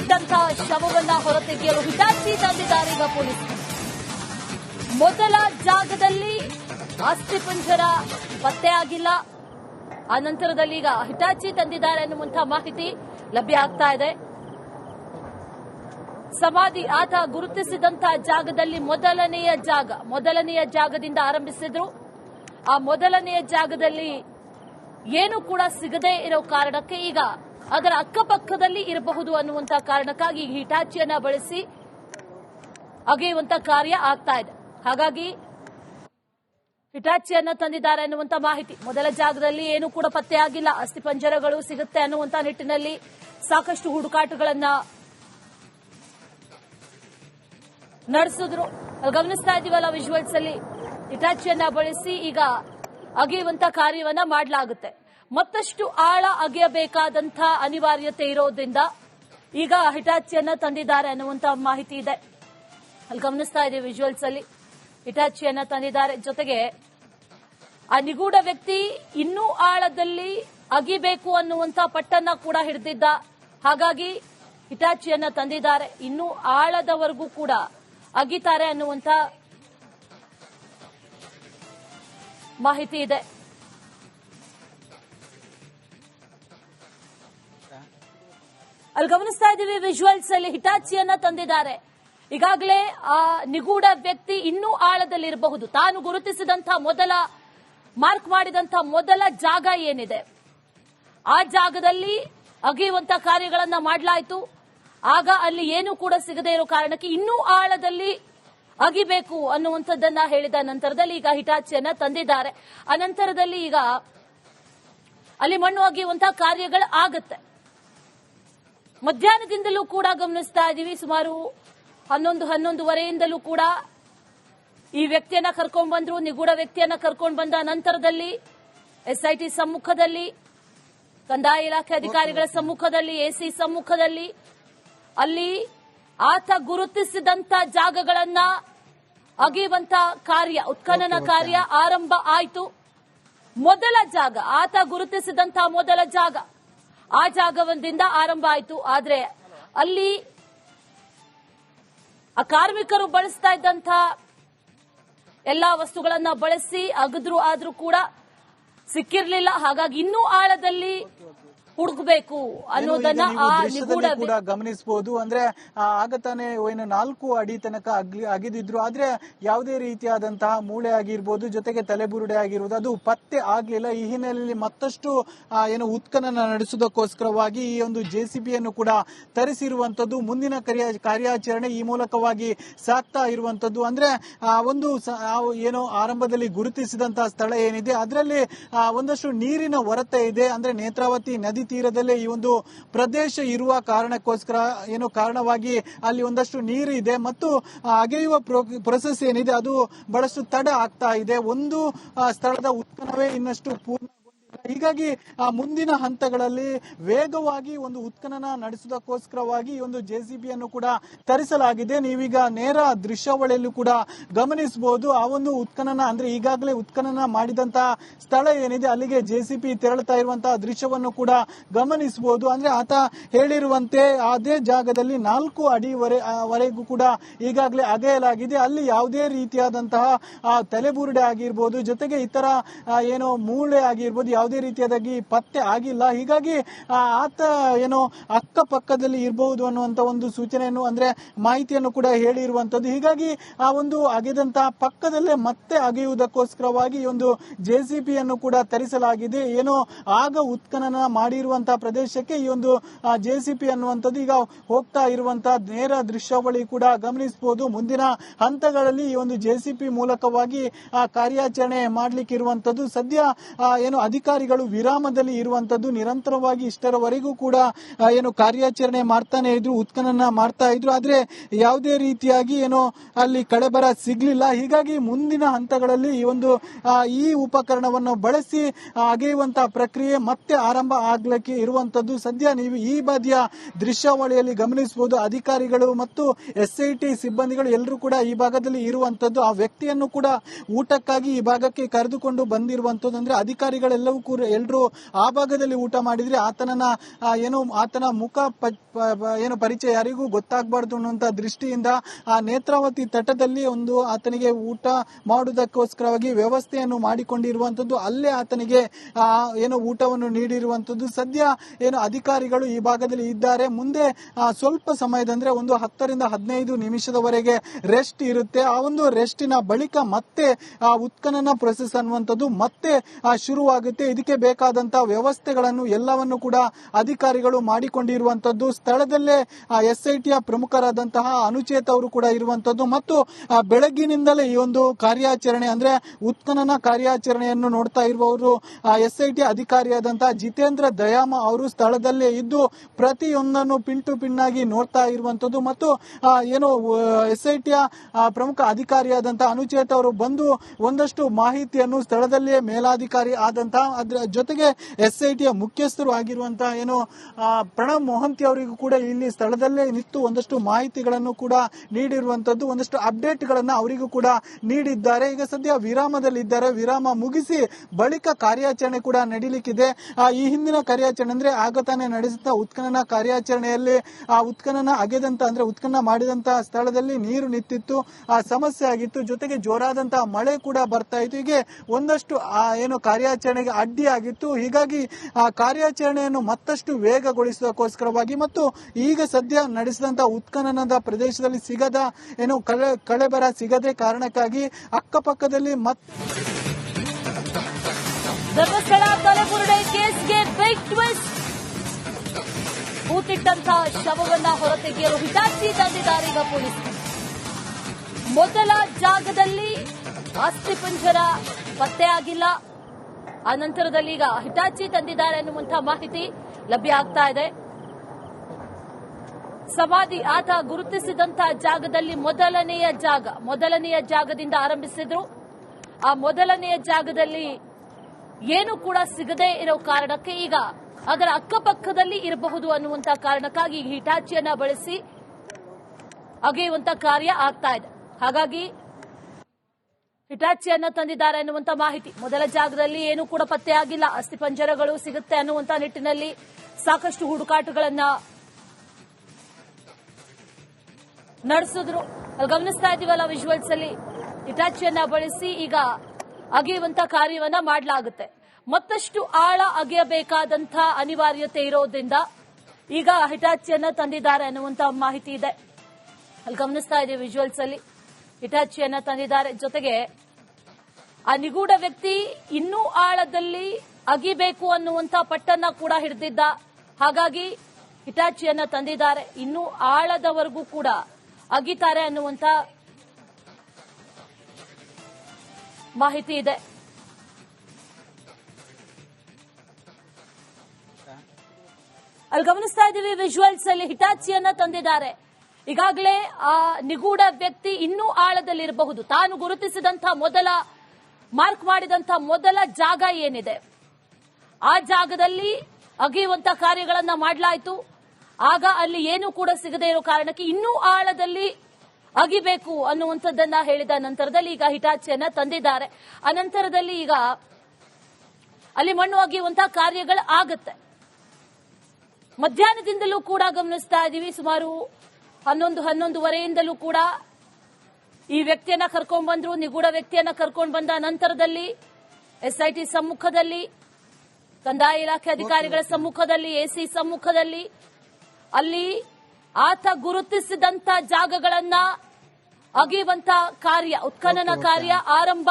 ಬಿಟ್ಟಂತಹ ಶವವನ್ನ ಹೊರತೆಗೆಯಲು ಹಿಟಾಚಿ ಈಗ ಪೊಲೀಸರು ಮೊದಲ ಜಾಗದಲ್ಲಿ ಅಸ್ಥಿಪಂಜರ ಪತ್ತೆಯಾಗಿಲ್ಲ ಆ ನಂತರದಲ್ಲಿ ಈಗ ಹಿಟಾಚಿ ತಂದಿದ್ದಾರೆ ಅನ್ನುವಂತಹ ಮಾಹಿತಿ ಲಭ್ಯ ಆಗ್ತಾ ಇದೆ. ಸಮಾಧಿ ಆತ ಗುರುತಿಸಿದಂತಹ ಜಾಗದಲ್ಲಿ ಮೊದಲನೆಯ ಜಾಗ, ಮೊದಲನೆಯ ಜಾಗದಿಂದ ಆರಂಭಿಸಿದ್ರು. ಆ ಮೊದಲನೆಯ ಜಾಗದಲ್ಲಿ ಏನು ಕೂಡ ಸಿಗದೇ ಇರೋ ಕಾರಣಕ್ಕೆ ಈಗ ಅದರ ಅಕ್ಕಪಕ್ಕದಲ್ಲಿ ಇರಬಹುದು ಅನ್ನುವಂತಹ ಕಾರಣಕ್ಕಾಗಿ ಹಿಟಾಚಿಯನ್ನ ಬಳಸಿ ಅಗೆಯುವಂತ ಕಾರ್ಯ ಆಗ್ತಾ ಇದೆ. ಹಾಗಾಗಿ ಹಿಟಾಚಿಯನ್ನ ತಂದಿದ್ದಾರೆ ಅನ್ನುವಂತ ಮಾಹಿತಿ. ಮೊದಲ ಜಾಗದಲ್ಲಿ ಏನು ಕೂಡ ಪತ್ತೆಯಾಗಿಲ್ಲ ಅಸ್ಥಿಪಂಜರಗಳು ಸಿಗುತ್ತೆ ಅನ್ನುವಂತ ನಿಟ್ಟಿನಲ್ಲಿ ಸಾಕಷ್ಟು ಹುಡುಕಾಟಗಳನ್ನ ನಡೆಸಿದ್ರು. ಅಲ್ಲಿ ಗಮನಿಸ್ತಾ ಇದೀವಲ್ಲ ವಿಜುವಲ್ಸ್ ಅಲ್ಲಿ? ಹಿಟಾಚಿಯನ್ನ ಬಳಸಿ ಈಗ ಅಗೆಯುವಂತ ಕಾರ್ಯವನ್ನ ಮಾಡಲಾಗುತ್ತೆ. ಮತ್ತಷ್ಟು ಆಳ ಅಗೆಯಬೇಕಾದಂತ ಅನಿವಾರ್ಯತೆ ಇರೋದ್ರಿಂದ ಈಗ ಹಿಟಾಚಿಯನ್ನ ತಂದಿದ್ದಾರೆ ಅನ್ನುವಂತಹ ಮಾಹಿತಿ ಇದೆ. ಅಲ್ಲಿ ಗಮನಿಸ್ತಾ ಇದೆ ವಿಜುವಲ್ಸ್ ಅಲ್ಲಿ. ಹಿಟಾಚಿಯನ್ನ ತಂದಿದ್ದಾರೆ. ಜೊತೆಗೆ ಆ ನಿಗೂಢ ವ್ಯಕ್ತಿ ಇನ್ನೂ ಆಳದಲ್ಲಿ ಅಗಿಬೇಕು ಅನ್ನುವಂತ ಪಟ್ಟನ್ನ ಕೂಡ ಹಿಡಿದಿದ್ದ ಹಾಗಾಗಿ ಹಿಟಾಚಿಯನ್ನ ತಂದಿದ್ದಾರೆ. ಇನ್ನೂ ಆಳದವರೆಗೂ ಕೂಡ ಅಗಿತಾರೆ ಅನ್ನುವಂತ ಮಾಹಿತಿ ಇದೆ. ಅಲ್ಲಿ ಗಮನಿಸ್ತಾ ಇದ್ದೀವಿ ವಿಜುವಲ್ಸ್ ಅಲ್ಲಿ ಹಿಟಾಚಿಯನ್ನ ತಂದಿದ್ದಾರೆ. ಈಗಾಗಲೇ ಆ ನಿಗೂಢ ವ್ಯಕ್ತಿ ಇನ್ನೂ ಆಳದಲ್ಲಿರಬಹುದು. ತಾನು ಗುರುತಿಸಿದಂತಹ ಮೊದಲ, ಮಾರ್ಕ್ ಮಾಡಿದಂತಹ ಮೊದಲ ಜಾಗ ಏನಿದೆ? ಆ ಜಾಗದಲ್ಲಿ ಅಗೆಯುವಂತಹ ಕಾರ್ಯಗಳನ್ನ ಮಾಡಲಾಯಿತು. ಆಗ ಅಲ್ಲಿ ಏನು ಕೂಡ ಸಿಗದೇ ಇರೋ ಕಾರಣಕ್ಕೆ ಇನ್ನೂ ಆಳದಲ್ಲಿ ಅಗಿಬೇಕು ಅನ್ನುವಂಥದ್ದನ್ನ ಹೇಳಿದ ನಂತರದಲ್ಲಿ ಈಗ ಹಿಟಾಚಿಯನ್ನ ತಂದಿದ್ದಾರೆ. ಅನಂತರದಲ್ಲಿ ಈಗ ಅಲ್ಲಿ ಮಣ್ಣು ಅಗಿಯುವಂತಹ ಕಾರ್ಯಗಳು ಆಗತ್ತೆ ಮಧ್ಯಾಹ್ನದಿಂದಲೂ ಕೂಡ ಗಮನಿಸ್ತಾ ಇದ್ದೀವಿ. ಸುಮಾರು ಹನ್ನೊಂದು ಹನ್ನೊಂದುವರೆಯಿಂದಲೂ ಕೂಡ ಈ ವ್ಯಕ್ತಿಯನ್ನ ಕರ್ಕೊಂಡು ಬಂದ್ರು ನಿಗೂಢ ವ್ಯಕ್ತಿಯನ್ನ ಕರ್ಕೊಂಡು ಬಂದ ನಂತರದಲ್ಲಿ ಎಸ್ಐಟಿ ಸಮ್ಮುಖದಲ್ಲಿ ಕಂದಾಯ ಇಲಾಖೆ ಅಧಿಕಾರಿಗಳ ಸಮ್ಮುಖದಲ್ಲಿ ಎಸಿ ಸಮ್ಮುಖದಲ್ಲಿ ಅಲ್ಲಿ ಆತ ಗುರುತಿಸಿದಂತ ಜಾಗಗಳನ್ನ ಅಗೆಯುವಂತ ಕಾರ್ಯ ಉತ್ಖನನ ಕಾರ್ಯ ಆರಂಭ ಆಯಿತು. ಮೊದಲ ಜಾಗ ಆತ ಗುರುತಿಸಿದಂತಹ ಮೊದಲ ಜಾಗ ಆ ಜಾಗವೊಂದಿಂದ ಆರಂಭ ಆಯಿತು. ಆದ್ರೆ ಅಲ್ಲಿ ಆ ಕಾರ್ಮಿಕರು ಬಳಸ್ತಾ ಇದ್ದಂತ ಎಲ್ಲಾ ವಸ್ತುಗಳನ್ನ ಬಳಸಿ ಅಗದ್ರು ಆದ್ರೂ ಕೂಡ ಸಿಕ್ಕಿರ್ಲಿಲ್ಲ. ಹಾಗಾಗಿ ಇನ್ನೂ ಆಳದಲ್ಲಿ ಹುಡುಕಬೇಕು ಅನ್ನೋದನ್ನ ಆ ನಿಗೂಢ ಕೂಡ ಗಮನಿಸಬಹುದು ಅಂದ್ರೆ ಆಗತಾನೆ ಆಗ ತಾನೇ ಏನು ನಾಲ್ಕು ಅಡಿ ತನಕ ಅಗಿದಿದ್ರು. ಆದ್ರೆ ಯಾವುದೇ ರೀತಿಯಾದಂತಹ ಮೂಳೆ ಆಗಿರ್ಬೋದು ಜೊತೆಗೆ ತಲೆಬುರುಡೆ ಆಗಿರ್ಬೋದು ಅದು ಪತ್ತೆ ಆಗ್ಲಿಲ್ಲ. ಈ ಹಿನ್ನೆಲೆಯಲ್ಲಿ ಮತ್ತಷ್ಟು ಏನು ಉತ್ಖನನ ನಡೆಸುವುದಕ್ಕೋಸ್ಕರವಾಗಿ ಈ ಒಂದು ಜೆಸಿಬಿಯನ್ನು ಕೂಡ ತರಿಸಿರುವಂತದ್ದು ಮುಂದಿನ ಕಾರ್ಯ ಕಾರ್ಯಾಚರಣೆ ಈ ಮೂಲಕವಾಗಿ ಸಾಕ್ತಾ ಇರುವಂತದ್ದು ಅಂದ್ರೆ ಒಂದು ಏನು ಆರಂಭದಲ್ಲಿ ಗುರುತಿಸಿದಂತಹ ಸ್ಥಳ ಏನಿದೆ ಅದರಲ್ಲಿ ಒಂದಷ್ಟು ನೀರಿನ ಹೊರತೆ ಇದೆ. ಅಂದ್ರೆ ನೇತ್ರಾವತಿ ನದಿ ತೀರದಲ್ಲೇ ಈ ಒಂದು ಪ್ರದೇಶ ಇರುವ ಕಾರಣಕ್ಕೋಸ್ಕರ ಏನು ಕಾರಣವಾಗಿ ಅಲ್ಲಿ ಒಂದಷ್ಟು ನೀರು ಇದೆ ಮತ್ತು ಅಗೆಯುವ ಪ್ರೊಸೆಸ್ ಏನಿದೆ ಅದು ಬಹಳಷ್ಟು ತಡ ಆಗ್ತಾ ಇದೆ. ಒಂದು ಸ್ಥಳದ ಉತ್ಪನ್ನವೇ ಇನ್ನಷ್ಟು ಪೂರ್ಣಗೊಂಡಿಲ್ಲ ಹೀಗಾಗಿ ಮುಂದಿನ ಹಂತಗಳಲ್ಲಿ ವೇಗವಾಗಿ ಒಂದು ಉತ್ಖನನ ನಡೆಸುವುದಕ್ಕೋಸ್ಕರವಾಗಿ ಈ ಒಂದು ಜೆಸಿಬಿಯನ್ನು ಕೂಡ ತರಿಸಲಾಗಿದೆ. ನೀವೀಗ ನೇರ ದೃಶ್ಯಾವಳಿಯಲ್ಲೂ ಕೂಡ ಗಮನಿಸಬಹುದು. ಆ ಒಂದು ಉತ್ಖನನ ಅಂದ್ರೆ ಈಗಾಗಲೇ ಉತ್ಖನನ ಮಾಡಿದಂತಹ ಸ್ಥಳ ಏನಿದೆ ಅಲ್ಲಿಗೆ ಜೆಸಿಬಿ ತೆರಳುತ್ತಾ ಇರುವಂತಹ ದೃಶ್ಯವನ್ನು ಕೂಡ ಗಮನಿಸಬಹುದು. ಅಂದ್ರೆ ಆತ ಹೇಳಿರುವಂತೆ ಅದೇ ಜಾಗದಲ್ಲಿ ನಾಲ್ಕು ಆ, ವರೆಗೂ ಕೂಡ ಈಗಾಗಲೇ ಅಗೆಯಲಾಗಿದೆ. ಅಲ್ಲಿ ಯಾವುದೇ ರೀತಿಯಾದಂತಹ ತಲೆಬುರುಡೆ ಆಗಿರ್ಬೋದು ಜೊತೆಗೆ ಇತರ ಏನೋ ಮೂಳೆ ಆಗಿರ್ಬೋದು ಯಾವುದೇ ರೀತಿಯಾದಾಗಿ ಪತ್ತೆ ಆಗಿಲ್ಲ. ಹೀಗಾಗಿ ಆತ ಏನೋ ಅಕ್ಕಪಕ್ಕದಲ್ಲಿ ಇರಬಹುದು ಅನ್ನುವಂತ ಒಂದು ಸೂಚನೆಯನ್ನು, ಅಂದ್ರೆ ಮಾಹಿತಿಯನ್ನು ಕೂಡ ಹೇಳಿರುವಂತದ್ದು. ಹೀಗಾಗಿ, ಆ ಒಂದು ಅಗೆದಂತಹ ಪಕ್ಕದಲ್ಲೇ ಮತ್ತೆ ಅಗೆಯುವುದಕ್ಕೋಸ್ಕರವಾಗಿ ಒಂದು ಜೆಸಿಬಿ ಅನ್ನು ಕೂಡ ತರಿಸಲಾಗಿದೆ. ಏನೋ ಆಗ ಉತ್ಖನನ ಮಾಡಿರುವಂತಹ ಪ್ರದೇಶಕ್ಕೆ ಈ ಒಂದು ಜೆ ಸಿ ಪಿ ಅನ್ನುವಂಥದ್ದು ಈಗ ಹೋಗ್ತಾ ಇರುವಂತಹ ನೇರ ದೃಶ್ಯಾವಳಿ ಕೂಡ ಗಮನಿಸಬಹುದು. ಮುಂದಿನ ಹಂತಗಳಲ್ಲಿ ಈ ಒಂದು ಜೆಸಿಪಿ ಮೂಲಕವಾಗಿ, ಆ, ಕಾರ್ಯಾಚರಣೆ ಮಾಡ್ಲಿಕ್ಕೆ ಇರುವಂತದ್ದು ಸದ್ಯ ಏನು ಏನು ಅಧಿಕಾರಿಗಳು ವಿರಾಮದಲ್ಲಿ ಇರುವಂತದ್ದು ನಿರಂತರವಾಗಿ ಇಷ್ಟರವರೆಗೂ ಕೂಡ ಏನು ಕಾರ್ಯಾಚರಣೆ ಮಾಡ್ತಾನೆ ಇದ್ರು, ಉತ್ಖನನ ಮಾಡ್ತಾ ಇದ್ರು. ಆದ್ರೆ ಯಾವುದೇ ರೀತಿಯಾಗಿ ಏನೋ ಅಲ್ಲಿ ಕಳೆಬರ ಸಿಗ್ಲಿಲ್ಲ. ಹೀಗಾಗಿ ಮುಂದಿನ ಹಂತಗಳಲ್ಲಿ ಈ ಒಂದು ಈ ಉಪಕರಣವನ್ನು ಬಳಸಿ ಅಗೆಯುವಂತ ಅಗೆಯುವಂತಹ ಪ್ರಕ್ರಿಯೆ ಮತ್ತೆ ಆರಂಭ ಆಗ್ಲಿಕ್ಕೆ ಇರುವಂತದ್ದು ಸದ್ಯ ನೀವು ಈ ಬದಿಯ ದೃಶ್ಯಾವಳಿಯಲ್ಲಿ ಗಮನಿಸಬಹುದು. ಅಧಿಕಾರಿಗಳು ಮತ್ತು ಎಸ್ಐಟಿ ಸಿಬ್ಬಂದಿಗಳು ಎಲ್ಲರೂ ಕೂಡ ಈ ಭಾಗದಲ್ಲಿ ಇರುವಂತದ್ದು, ಆ ವ್ಯಕ್ತಿಯನ್ನು ಕೂಡ ಊಟಕ್ಕಾಗಿ ಈ ಭಾಗಕ್ಕೆ ಕರೆದುಕೊಂಡು ಬಂದಿರುವಂತದ್ದು. ಅಂದ್ರೆ ಅಧಿಕಾರಿಗಳೆಲ್ಲವೂ ಕೂಡ ಎಲ್ಲರೂ ಆ ಭಾಗದಲ್ಲಿ ಊಟ ಮಾಡಿದ್ರೆ ಆತನನ್ನ ಏನು ಆತನ ಮುಖ ಏನು ಪರಿಚಯ ಯಾರಿಗೂ ಗೊತ್ತಾಗಬಾರ್ದು ಅನ್ನುವಂತ ದೃಷ್ಟಿಯಿಂದ ಆ ನೇತ್ರಾವತಿ ತಟದಲ್ಲಿ ಒಂದು ಆತನಿಗೆ ಊಟ ಮಾಡುವುದಕ್ಕೋಸ್ಕರವಾಗಿ ವ್ಯವಸ್ಥೆಯನ್ನು ಮಾಡಿಕೊಂಡಿರುವಂತದ್ದು, ಅಲ್ಲೇ ಆತನಿಗೆ ಏನು ಊಟವನ್ನು ನೀಡಿರುವಂತದ್ದು. ಸದ್ಯ ಏನು ಅಧಿಕಾರಿಗಳು ಈ ಭಾಗದಲ್ಲಿ ಇದ್ದಾರೆ. ಮುಂದೆ ಸ್ವಲ್ಪ ಸಮಯದಂದ್ರೆ ಒಂದು ಹತ್ತರಿಂದ ಹದಿನೈದು ನಿಮಿಷದವರೆಗೆ ರೆಸ್ಟ್ ಇರುತ್ತೆ. ಆ ಒಂದು ರೆಸ್ಟಿನ ಬಳಿಕ ಮತ್ತೆ, ಆ, ಉತ್ಖನನ ಪ್ರೊಸೆಸ್ ಅನ್ನುವಂಥದ್ದು ಮತ್ತೆ ಶುರುವಾಗುತ್ತೆ. ಇದಕ್ಕೆ ಬೇಕಾದಂತಹ ವ್ಯವಸ್ಥೆಗಳನ್ನು ಎಲ್ಲವನ್ನು ಕೂಡ ಅಧಿಕಾರಿಗಳು ಮಾಡಿಕೊಂಡಿರುವಂತದ್ದು, ಸ್ಥಳದಲ್ಲೇ ಎಸ್ಐಟಿಯ ಪ್ರಮುಖರಾದಂತಹ ಅನುಚೇತ್ ಅವರು ಕೂಡ ಇರುವಂತದ್ದು ಮತ್ತು ಬೆಳಗ್ಗಿನಿಂದಲೇ ಈ ಒಂದು ಕಾರ್ಯಾಚರಣೆ ಅಂದ್ರೆ ಉತ್ಖನನ ಕಾರ್ಯಾಚರಣೆಯನ್ನು ನೋಡ್ತಾ ಇರುವವರು ಎಸ್ಐಟಿ ಅಧಿಕಾರಿಯಾದಂತಹ ಜಿತೇಂದ್ರ ದಯಾಮ ಅವರು ಸ್ಥಳದಲ್ಲೇ ಇದ್ದು ಪ್ರತಿಯೊಂದನ್ನು ಪಿನ್ ಟು ಪಿನ್ ಆಗಿ ನೋಡ್ತಾ ಇರುವಂತದ್ದು ಮತ್ತು ಏನು ಎಸ್ಐಟಿಯ ಪ್ರಮುಖ ಅಧಿಕಾರಿಯಾದಂತಹ ಅನುಚೇತ್ ಅವರು ಬಂದು ಒಂದಷ್ಟು ಮಾಹಿತಿಯನ್ನು ಸ್ಥಳದಲ್ಲಿಯೇ ಮೇಲಾಧಿಕಾರಿ ಆದಂತಹ ಅದರ ಜೊತೆಗೆ ಎಸ್ ಐ ಟಿಯ ಮುಖ್ಯಸ್ಥರು ಆಗಿರುವಂತಹ ಏನು ಪ್ರಣಬ್ ಮೊಹಂತಿ ಅವರಿಗೂ ಕೂಡ ಇಲ್ಲಿ ಸ್ಥಳದಲ್ಲೇ ನಿಂತು ಒಂದಷ್ಟು ಮಾಹಿತಿಗಳನ್ನು ಕೂಡ ನೀಡಿರುವಂತದ್ದು, ಒಂದಷ್ಟು ಅಪ್ಡೇಟ್ ಗಳನ್ನ ಅವರಿಗೂ ಕೂಡ ನೀಡಿದ್ದಾರೆ. ಈಗ ಸದ್ಯ ವಿರಾಮದಲ್ಲಿದ್ದಾರೆ. ವಿರಾಮ ಮುಗಿಸಿ ಬಳಿಕ ಕಾರ್ಯಾಚರಣೆ ಕೂಡ ನಡೀಲಿಕ್ಕಿದೆ. ಈ ಹಿಂದಿನ ಕಾರ್ಯಾಚರಣೆ ಅಂದ್ರೆ ಆಗ ತಾನೇ ನಡೆಸಿದ ಉತ್ಖನನ ಕಾರ್ಯಾಚರಣೆಯಲ್ಲಿ, ಆ, ಉತ್ಖನನ ಅಗೆದಂತ ಅಂದ್ರೆ ಉತ್ಖನನ ಮಾಡಿದಂತಹ ಸ್ಥಳದಲ್ಲಿ ನೀರು ನಿಂತಿತ್ತು, ಆ, ಸಮಸ್ಯೆ ಆಗಿತ್ತು. ಜೊತೆಗೆ ಜೋರಾದಂತಹ ಮಳೆ ಕೂಡ ಬರ್ತಾ ಇತ್ತು. ಹೀಗೆ ಒಂದಷ್ಟು ಏನು ಕಾರ್ಯಾಚರಣೆಗೆ ಅಡ್ಡಿಯಾಗಿತ್ತು ಹೀಗಾಗಿ ಆ ಕಾರ್ಯಾಚರಣೆಯನ್ನು ಮತ್ತಷ್ಟು ವೇಗಗೊಳಿಸುವುದಕ್ಕೋಸ್ಕರವಾಗಿ ಮತ್ತು ಈಗ ಸದ್ಯ ನಡೆಸಿದಂತಹ ಉತ್ಖನನದ ಪ್ರದೇಶದಲ್ಲಿ ಸಿಗದ ಏನು ಕಳೆ, ಕಳೆಬರ ಸಿಗದೆ ಕಾರಣಕ್ಕಾಗಿ ಅಕ್ಕಪಕ್ಕದಲ್ಲಿ ಮತ್ತೆ ಧರ್ಮಸ್ಥಳ ತಲೆಬುರುಡೆ ಕೇಸ್ಗೆ ಬಿಗ್ ಟ್ವಿಸ್ಟ್ ಕೂತಿಟ್ಟಂತಹ ಶವವನ್ನ ಹೊರತೆಗೆಯಲು ಹಿಟಾಚಿ ತಂದಿದ್ದಾರೆ ಈಗ ಪೊಲೀಸರು ಮೊದಲ ಜಾಗದಲ್ಲಿ ಅಸ್ಥಿಪಂಜರ ಪತ್ತೆ ಆಗಿಲ್ಲ ಆ ನಂತರದಲ್ಲಿ ಈಗ ಹಿಟಾಚಿ ತಂದಿದ್ದಾರೆ ಅನ್ನುವಂತಹ ಮಾಹಿತಿ ಲಭ್ಯ ಆಗ್ತಾ ಇದೆ. ಸಮಾಧಿ ಆತ ಗುರುತಿಸಿದಂತಹ ಜಾಗದಲ್ಲಿ ಮೊದಲನೆಯ ಜಾಗ, ಮೊದಲನೆಯ ಜಾಗದಿಂದ ಆರಂಭಿಸಿದ್ರು. ಆ ಮೊದಲನೆಯ ಜಾಗದಲ್ಲಿ ಏನು ಕೂಡ ಸಿಗದೇ ಇರೋ ಕಾರಣಕ್ಕೆ ಈಗ ಅದರ ಅಕ್ಕಪಕ್ಕದಲ್ಲಿ ಇರಬಹುದು ಅನ್ನುವಂತ ಕಾರಣಕ್ಕಾಗಿ ಹಿಟಾಚಿಯನ್ನ ಬಳಸಿ ಅಗೆಯುವಂತ ಕಾರ್ಯ ಆಗ್ತಾ ಇದೆ. ಹಾಗಾಗಿ ಹಿಟಾಚಿಯನ್ನ ತಂದಿದ್ದಾರೆ ಅನ್ನುವಂತ ಮಾಹಿತಿ. ಮೊದಲ ಜಾಗದಲ್ಲಿ ಏನೂ ಕೂಡ ಪತ್ತೆಯಾಗಿಲ್ಲ ಅಸ್ಥಿಪಂಜರಗಳು ಸಿಗುತ್ತೆ ಅನ್ನುವಂತ ನಿಟ್ಟಿನಲ್ಲಿ ಸಾಕಷ್ಟು ಹುಡುಕಾಟಗಳನ್ನ ನಡೆಸಿದ್ರು. ಅಲ್ಲಿ ಗಮನಿಸ್ತಾ ಇದೀವಲ್ಲ ವಿಜುವಲ್ಸ್ ಅಲ್ಲಿ? ಹಿಟಾಚಿಯನ್ನ ಬಳಸಿ ಈಗ ಅಗೆಯುವಂತ ಕಾರ್ಯವನ್ನ ಮಾಡಲಾಗುತ್ತೆ. ಮತ್ತಷ್ಟು ಆಳ ಅಗೆಯಬೇಕಾದಂಥ ಅನಿವಾರ್ಯತೆ ಇರೋದ್ರಿಂದ ಈಗ ಹಿಟಾಚಿಯನ್ನ ತಂದಿದ್ದಾರೆ ಅನ್ನುವಂತ ಮಾಹಿತಿ ಇದೆ. ಅಲ್ಲಿ ಗಮನಿಸ್ತಾ ಇದೀವಿ ವಿಜುವಲ್ಸ್ ಅಲ್ಲಿ. ಹಿಟಾಚಿಯನ್ನ ತಂದಿದ್ದಾರೆ. ಜೊತೆಗೆ ಆ ನಿಗೂಢ ವ್ಯಕ್ತಿ ಇನ್ನೂ ಆಳದಲ್ಲಿ ಅಗಿಬೇಕು ಅನ್ನುವಂತ ಪಟ್ಟನ್ನ ಕೂಡ ಹಿಡಿದಿದ್ದ. ಹಾಗಾಗಿ ಹಿಟಾಚಿಯನ್ನ ತಂದಿದ್ದಾರೆ. ಇನ್ನೂ ಆಳದವರೆಗೂ ಕೂಡ ಅಗಿತಾರೆ ಅನ್ನುವಂತ ಮಾಹಿತಿ ಇದೆ. ಅಲ್ಲಿ ಗಮನಿಸ್ತಾ ಇದ್ದೀವಿ ವಿಜುವಲ್ಸ್ ಅಲ್ಲಿ ಹಿಟಾಚಿಯನ್ನ ತಂದಿದ್ದಾರೆ. ಈಗಾಗಲೇ ಆ ನಿಗೂಢ ವ್ಯಕ್ತಿ ಇನ್ನೂ ಆಳದಲ್ಲಿರಬಹುದು. ತಾನು ಗುರುತಿಸಿದಂತಹ ಮೊದಲ, ಮಾರ್ಕ್ ಮಾಡಿದಂತಹ ಮೊದಲ ಜಾಗ ಏನಿದೆ? ಆ ಜಾಗದಲ್ಲಿ ಅಗೆಯುವಂತಹ ಕಾರ್ಯಗಳನ್ನ ಮಾಡಲಾಯಿತು. ಆಗ ಅಲ್ಲಿ ಏನು ಕೂಡ ಸಿಗದೇ ಇರೋ ಕಾರಣಕ್ಕೆ ಇನ್ನೂ ಆಳದಲ್ಲಿ ಅಗಿಬೇಕು ಅನ್ನುವಂಥದ್ದನ್ನ ಹೇಳಿದ ನಂತರದಲ್ಲಿ ಈಗ ಹಿಟಾಚಿಯನ್ನ ತಂದಿದ್ದಾರೆ. ಅನಂತರದಲ್ಲಿ ಈಗ ಅಲ್ಲಿ ಮಣ್ಣು ಅಗೆಯುವಂತಹ ಕಾರ್ಯಗಳು ಆಗುತ್ತೆ ಮಧ್ಯಾಹ್ನದಿಂದಲೂ ಕೂಡ ಗಮನಿಸ್ತಾ ಇದ್ದೀವಿ ಸುಮಾರು ಹನ್ನೊಂದು ಹನ್ನೊಂದುವರೆಯಿಂದಲೂ ಕೂಡ ಈ ವ್ಯಕ್ತಿಯನ್ನ ಕರ್ಕೊಂಡ್ ಬಂದ್ರು ನಿಗೂಢ ವ್ಯಕ್ತಿಯನ್ನ ಕರ್ಕೊಂಡು ಬಂದ ನಂತರದಲ್ಲಿ ಎಸ್ಐಟಿ ಸಮ್ಮುಖದಲ್ಲಿ ಕಂದಾಯ ಇಲಾಖೆ ಅಧಿಕಾರಿಗಳ ಸಮ್ಮುಖದಲ್ಲಿ ಎಸಿ ಸಮ್ಮುಖದಲ್ಲಿ ಅಲ್ಲಿ ಆತ ಗುರುತಿಸಿದಂತ ಜಾಗಗಳನ್ನ ಅಗೆಯುವಂತ ಕಾರ್ಯ ಉತ್ಖನನ ಕಾರ್ಯ ಆರಂಭ